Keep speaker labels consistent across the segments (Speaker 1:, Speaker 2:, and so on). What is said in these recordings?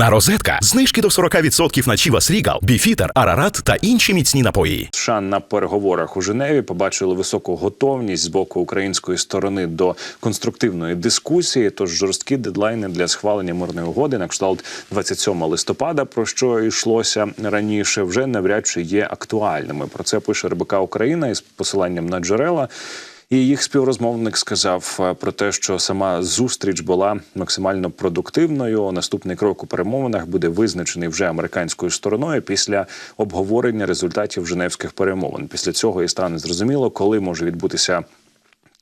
Speaker 1: Рідна розетка. Знижки до 40% на Чівас Рігал, Біфітер, Арарат та інші міцні напої.
Speaker 2: США на переговорах у Женеві побачили високу готовність з боку української сторони до конструктивної дискусії. Тож жорсткі дедлайни для схвалення мирної угоди на кшталт 27 листопада, про що йшлося раніше, вже навряд чи є актуальними. Про це пише РБК Україна із посиланням на джерела. І їх співрозмовник сказав е, про те, що сама зустріч була максимально продуктивною. Наступний крок у перемовинах буде визначений вже американською стороною після обговорення результатів Женевських перемовин. Після цього і стане зрозуміло, коли може відбутися.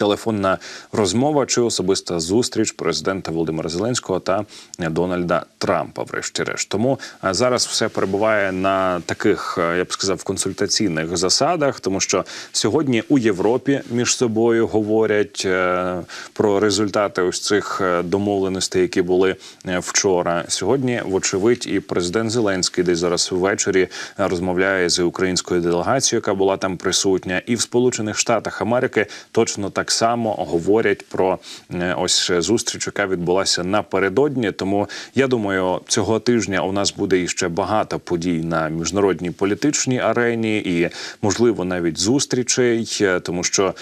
Speaker 2: Телефонна розмова чи особиста зустріч президента Володимира Зеленського та Дональда Трампа, врешті-решт. Тому зараз все перебуває на таких, е, я б сказав, консультаційних засадах, тому що сьогодні у Європі між собою говорять е, про результати ось цих е, домовленостей, які були е, вчора. Сьогодні, вочевидь, і президент Зеленський десь зараз ввечері е, розмовляє з українською делегацією, яка була там присутня, і в Сполучених Штатах Америки точно так само говорять про е, ось зустріч, яка відбулася напередодні. Тому я думаю, цього тижня у нас буде іще багато подій на міжнародній політичній арені, і можливо навіть зустрічей, е, тому що.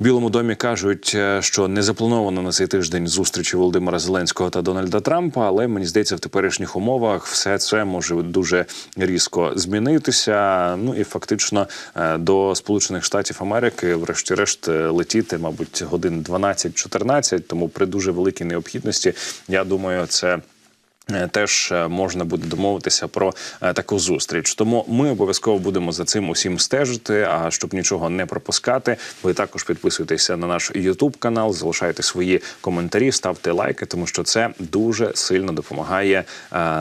Speaker 2: Білому домі кажуть, е, що не заплановано на цей тиждень зустрічі Володимира Зеленського та Дональда Трампа, але мені здається, в теперішніх умовах все це може дуже різко змінитися. Ну і фактично е, до Сполучених Штатів Америки, врешті-решт, е, летіти, мабуть, годин 12-14, Тому при дуже великій необхідності, я думаю, це. Е, Теж е, можна буде домовитися про е, таку зустріч. Тому ми обов'язково будемо за цим усім стежити. А щоб нічого не пропускати, ви також підписуйтеся на наш YouTube канал, залишайте свої коментарі, ставте лайки, тому що це дуже сильно допомагає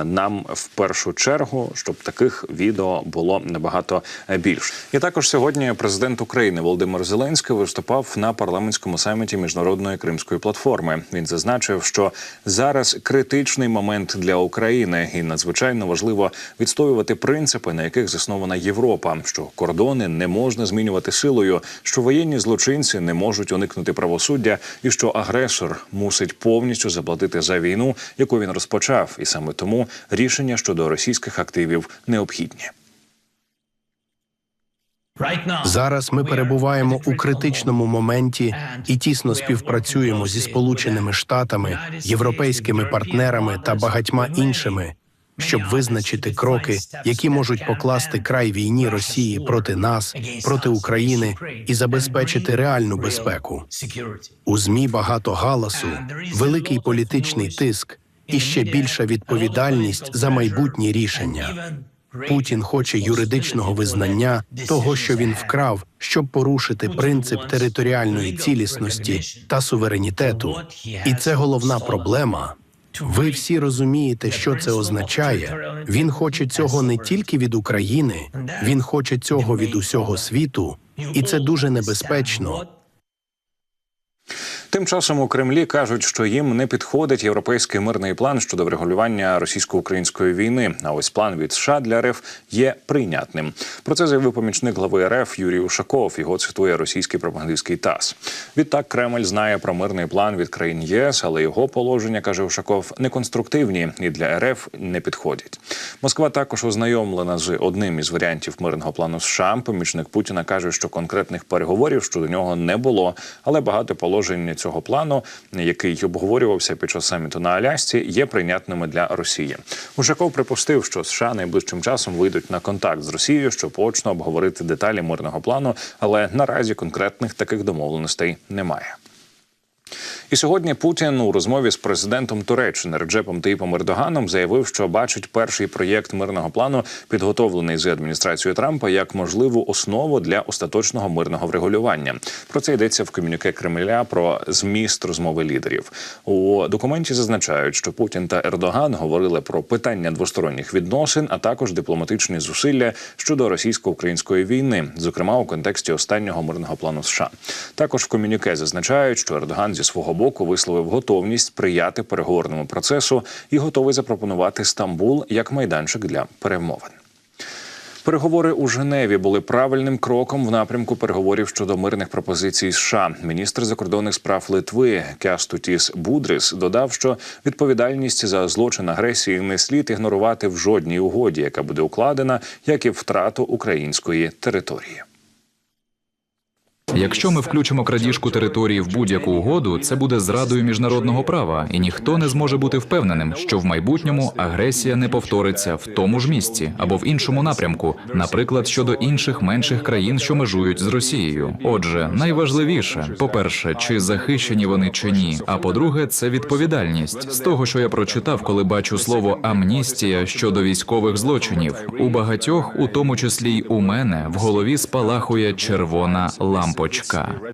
Speaker 2: нам в першу чергу, щоб таких відео було набагато більше. І також сьогодні президент України Володимир Зеленський виступав на парламентському саміті міжнародної кримської платформи. Він зазначив, що зараз критичний момент для України, і надзвичайно важливо відстоювати принципи, на яких заснована Європа, що кордони не можна змінювати силою, що воєнні злочинці не можуть уникнути правосуддя, і що агресор мусить повністю заплатити за війну, яку він розпочав, і саме тому рішення щодо російських активів необхідні.
Speaker 3: Зараз ми перебуваємо у критичному моменті і тісно співпрацюємо зі Сполученими Штатами, європейськими партнерами та багатьма іншими, щоб визначити кроки, які можуть покласти край війні Росії проти нас, проти України і забезпечити реальну безпеку. У змі багато галасу, великий політичний тиск і ще більша відповідальність за майбутні рішення. Путін хоче юридичного визнання того, що він вкрав, щоб порушити принцип територіальної цілісності та суверенітету. І це головна проблема. Ви всі розумієте, що це означає. Він хоче цього не тільки від України, він хоче цього від усього світу, і це дуже небезпечно.
Speaker 2: Тим часом у Кремлі кажуть, що їм не підходить європейський мирний план щодо врегулювання російсько-української війни. А ось план від США для РФ є прийнятним. Про це заявив помічник глави РФ Юрій Ушаков. Його цитує російський пропагандистський ТАСС. Відтак Кремль знає про мирний план від країн ЄС, але його положення каже Ушаков неконструктивні і для РФ не підходять. Москва також ознайомлена з одним із варіантів мирного плану США. Помічник Путіна каже, що конкретних переговорів щодо нього не було, але багато положень цього плану, який обговорювався під час саміту на Алясці, є прийнятними для Росії. Ушаков припустив, що США найближчим часом вийдуть на контакт з Росією, щоб очно обговорити деталі мирного плану, але наразі конкретних таких домовленостей немає. І сьогодні Путін у розмові з президентом Туреччини Реджепом Таїпом Ердоганом заявив, що бачить перший проєкт мирного плану, підготовлений з адміністрацією Трампа, як можливу основу для остаточного мирного врегулювання. Про це йдеться в комюніке Кремля про зміст розмови лідерів. У документі зазначають, що Путін та Ердоган говорили про питання двосторонніх відносин, а також дипломатичні зусилля щодо російсько-української війни, зокрема у контексті останнього мирного плану США. Також в комюніке зазначають, що Ердоган зі свого боку висловив готовність сприяти переговорному процесу і готовий запропонувати Стамбул як майданчик для перемовин. Переговори у Женеві були правильним кроком в напрямку переговорів щодо мирних пропозицій США. Міністр закордонних справ Литви Кястутіс Будрис додав, що відповідальність за злочин агресії не слід ігнорувати в жодній угоді, яка буде укладена, як і втрату української території.
Speaker 4: Якщо ми включимо крадіжку території в будь-яку угоду, це буде зрадою міжнародного права, і ніхто не зможе бути впевненим, що в майбутньому агресія не повториться в тому ж місці або в іншому напрямку, наприклад, щодо інших менших країн, що межують з Росією. Отже, найважливіше, по-перше, чи захищені вони чи ні. А по-друге, це відповідальність з того, що я прочитав, коли бачу слово амністія щодо військових злочинів. У багатьох, у тому числі й у мене, в голові спалахує червона лампочка.